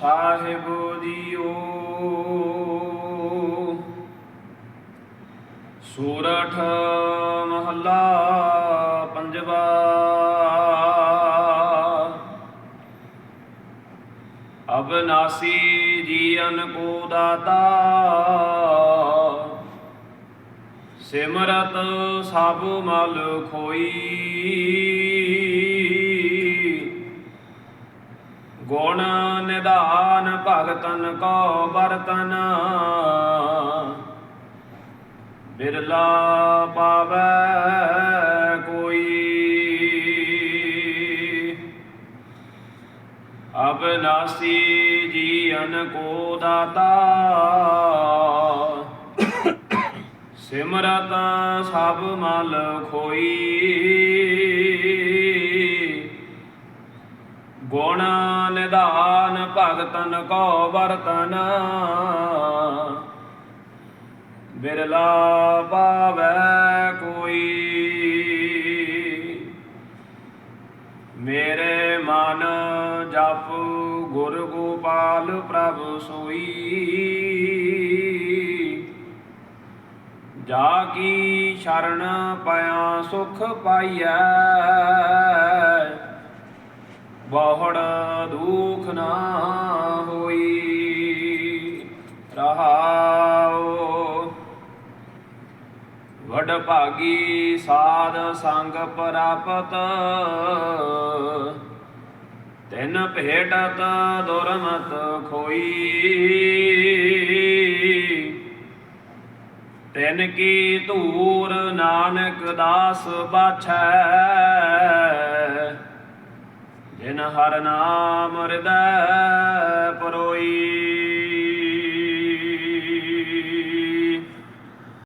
ਸਾਹਿਬ JIO Sorath ਮਹੱਲਾ ਪੰਜਵਾ। ਅਬਨਾਸੀ ਜੀਵਨ ਕੋ ਦਾਤਾ। ਸਿਮਰਤ ਸਭ ਮਲ ਖੋਈ ਗੁਣ ਨਿਧਾਨ ਭਗਤਨ ਕੋ ਬਰਤਨ ਬਿਰਲਾ ਪਾਵੈ ਕੋਈ। ਅਬਨਾਸੀ ਜੀਵਨ ਕੋ ਦਾਤਾ। ਸਿਮਰਤ ਸਭ ਮਲ ਖੋਈ। ਗੁਣ ਨਿਧਾਨ ਭਗਤਨ ਕੋ ਵਰਤਨ। ਬਿਰਲਾ ਪਾਵੈ ਕੋਈ। ਮੇਰੇ ਮਨ ਜਪ ਗੁਰ ਗੋਪਾਲ ਪ੍ਰਭ ਸੋਈ। ਜਾ ਕੀ ਸ਼ਰਨ ਪਿਆ ਸੁਖ ਪਾਈਐ। ਬਹੁੜ ਦੁਖ ਨਾ ਹੋਈ। ਰਹਾਉ ਵਡ ਭਾਗੀ ਸਾਧ ਸੰਗ ਪ੍ਰਾਪਤ। ਤਿਨ ਭੇਟਤ ਦੁਰਮਤ ਖੋਈ। ਤੈਨ ਕੀ ਧੂਰ ਨਾਨਕ ਦਾਸ ਬਾਛੈ। ਜਿਨ ਹਰ ਨਾਮ ਹਿਰਦੈ ਪਰੋਈ।